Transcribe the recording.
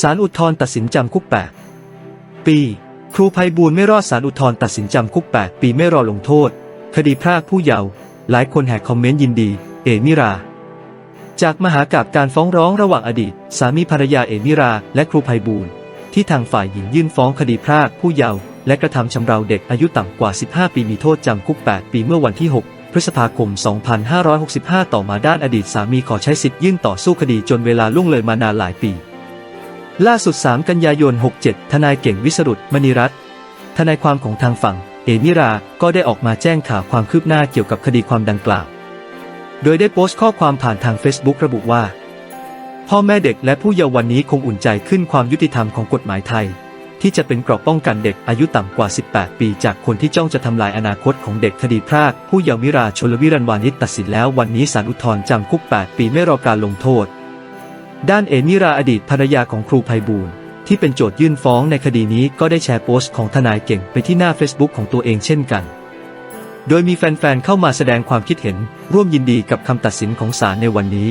ศาลอุทธรณ์ตัดสินจำคุก 8 ปี ครูภัยบูลย์ไม่รอดศาลอุทธรณ์ตัดสินจำคุก 8 ปีไม่รอลงโทษ คดีพรากผู้เยาว์หลายคนแหกคอมเมนต์ยินดี เอมิรา จากมหากาบการฟ้องร้องระหว่างอดีต สามีภรรยาเอมิรา และครูภัยบูลย์ที่ทางฝ่ายหญิงยื่นฟ้องคดีพรากผู้เยาว์และกระทำชำเราเด็กอายุต่ำกว่า 15 ปีมีโทษจำคุก 8 ปีเมื่อวันที่ 6พฤษภาคม 2565 ต่อมาด้านอดีตสามีขอใช้สิทธิ์ยื่นต่อสู้คดีจนเวลาล่วงเลยมานานหลายปี ล่าสุด 3 กันยายน 67 ทนายเก่งวิสรุตมณีรัตน์ทนายความของทางฝั่ง เอมิรา ก็ได้ออกมาแจ้งข่าวความคืบหน้าเกี่ยวกับคดีความดังกล่าว โดยได้โพสต์ข้อความผ่านทาง Facebook ระบุว่า พ่อแม่เด็กและผู้เยาว์วันนี้คงอุ่นใจขึ้นความยุติธรรมของกฎหมายไทย ที่จะเป็นกราะป้องกันเด็กอายุต่ำกว่า 18 ปี จากคนที่จ้องจะทำลายอนาคตของเด็กคดีพราก ผู้เยาว์มิราชลวิรันวานิชตัดสินแล้ววันนี้ศาลอุทธรณ์จำคุก 8 ปีไม่รอการลงโทษ ด้านเอมิราอดีตภรรยาของครูไพบูลที่เป็นโจทยื่นฟ้องในคดีนี้ก็ได้แชร์โพสต์ของทนายเก่งไปที่หน้า Facebook ของตัวเองเช่นกัน โดยมีแฟนๆเข้ามาแสดงความคิดเห็นร่วมยินดีกับคำตัดสินของศาลในวันนี้